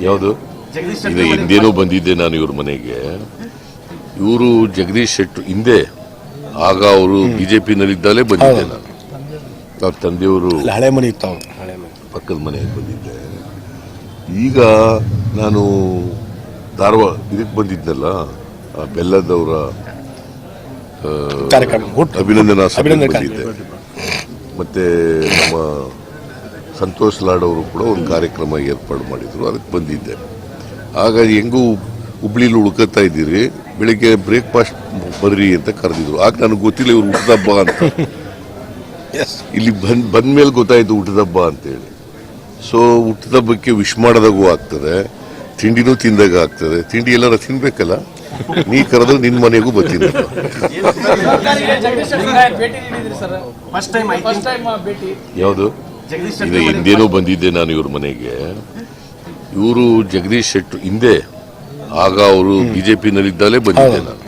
ಯಾವುದು? ಇದು ಹಿಂದೇನೂ ಬಂದಿದ್ದೆ ನಾನು ಇವ್ರ ಮನೆಗೆ. ಇವರು ಜಗದೀಶ್ ಶೆಟ್ಟರ್ ಹಿಂದೆ. ಆಗ ಅವರು ಬಿಜೆಪಿನಲ್ಲಿದ್ದಾಗಲೇ ಬಂದಿದ್ದೆ ನಾನು. ಅವ್ರ ತಂದೆಯವರು ಹಳೆ ಮನೆ ಇತ್ತು ಅವ್ರು. ಹಳೆ ಮನೆ. ಪಕ್ಕದ ಮನೆಗೆ ಬಂದಿದ್ದೆ. ಈಗ ನಾನು ಧಾರವಾಡ ಇದಕ್ಕೆ ಬಂದಿದ್ದೆಲ್ಲ ಆ ಬೆಲ್ಲದವರ ಅಭಿನಂದನಾ ಸಭೆ ಬಂದಿದ್ದೆ. ಮತ್ತೆ ನಮ್ಮ ಸಂತೋಷ್ ಲಾಡ್ ಅವರು ಕೂಡ ಒಂದು ಕಾರ್ಯಕ್ರಮ ಏರ್ಪಾಡು ಮಾಡಿದ್ರು ಅದಕ್ಕೆ ಬಂದಿದ್ದೆ. ಆಗ ಹೆಂಗೂ ಹುಬ್ಳಿಲಿ ಉಳ್ಕೊತಾ ಇದ್ದೀರಿ ಬೆಳಿಗ್ಗೆ ಬ್ರೇಕ್ಫಾಸ್ಟ್ ಬರ್ರಿ ಅಂತ ಕರೆದಿದ್ರು. ಆಗ ನನಗೆ ಗೊತ್ತಿಲ್ಲ ಇವ್ರು ಹಬ್ಬ ಅಂತ. ಇಲ್ಲಿ ಬಂದ್ ಬಂದ್ಮೇಲೆ ಗೊತ್ತಾಯ್ತು ಹಬ್ಬ ಅಂತೇಳಿ. ಸೊ ಹುಟ್ಟದಬ್ಬಕ್ಕೆ ವಿಶ್ ಮಾಡಿದಾಗೂ ಆಗ್ತದೆ ತಿಂಡಿನೂ ತಿಂದಾಗ ಆಗ್ತದೆ. ತಿಂಡಿ ಎಲ್ಲಾರ ತಿನ್ಬೇಕಲ್ಲ? ನೀ ಕರೆದ್ರೆ ನಿನ್ ಮನೆಗೂ ಬರ್ತೀನಿ. ಜಗದೀಶ್ ಶೆಟ್ಟರ್ ಭೇಟಿ ನೀಡಿದ್ರಿ sir first time first time ಭೇಟಿ ಯಾವುದು ಇದು ಹಿಂದೇನೂ ಬಂದಿದ್ದೆ ನಾನು ಇವ್ರ ಮನೆಗೆ. ಇವರು ಜಗದೀಶ್ ಶೆಟ್ಟಿ ಹಿಂದೆ. ಆಗ ಅವರು ಬಿಜೆಪಿನಲ್ಲಿದ್ದಾಗಲೇ ಬಂದಿದ್ದೆ ನಾನು.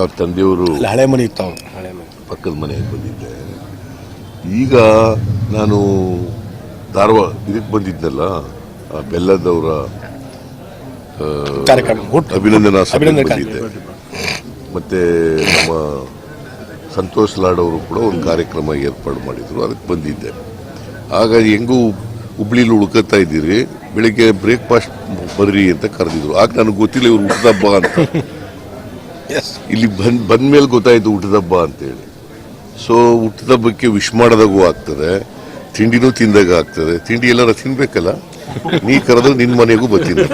ಅವ್ರ ತಂದೆಯವರು ಹಳೆ ಮನೆ ಇತ್ತು ಅವ್ರು. ಹಳೆ ಮನೆ. ಪಕ್ಕದ ಮನೆಗೆ ಬಂದಿದ್ದೆ. ಈಗ ನಾನು ಧಾರವಾಡ ಇದಕ್ಕೆ ಬಂದಿದ್ದಲ್ಲ ಆ ಬೆಲ್ಲದವರ ಅಭಿನಂದನಾ ಸಭೆ ಬಂದಿದ್ದೆ. ಮತ್ತೆ ನಮ್ಮ ಸಂತೋಷ್ ಲಾಡ್ ಅವರು ಕೂಡ ಒಂದು ಕಾರ್ಯಕ್ರಮ ಏರ್ಪಾಡು ಮಾಡಿದ್ರು ಅದಕ್ಕೆ ಬಂದಿದ್ದೆ. ಆಗ ಹೆಂಗೂ ಹುಬ್ಳಿಲಿ ಉಳ್ಕೊತಾ ಇದ್ದೀರಿ ಬೆಳಿಗ್ಗೆ ಬ್ರೇಕ್ಫಾಸ್ಟ್ ಬರ್ರಿ ಅಂತ ಕರೆದಿದ್ರು. ಆಗ ನನಗೆ ಗೊತ್ತಿಲ್ಲ ಇವ್ರು ಹುಟ್ಟದಬ್ಬ ಅಂತ. ಎಸ್ ಇಲ್ಲಿ ಬಂದ್ ಬಂದ್ಮೇಲೆ ಗೊತ್ತಾಯ್ತು ಹುಟ್ಟದಬ್ಬ ಅಂತೇಳಿ. ಸೊ ಹುಟ್ಟದಬ್ಬಕ್ಕೆ ವಿಶ್ ಮಾಡಿದಾಗೂ ಆಗ್ತದೆ ತಿಂಡಿನೂ ತಿಂದಾಗ ಆಗ್ತದೆ. ತಿಂಡಿ ಎಲ್ಲಾರ ತಿನ್ಬೇಕಲ್ಲ? ನೀ ಕರೆದ್ರೆ ನಿನ್ನ ಮನೆಗೂ ಬರ್ತೀನಿ.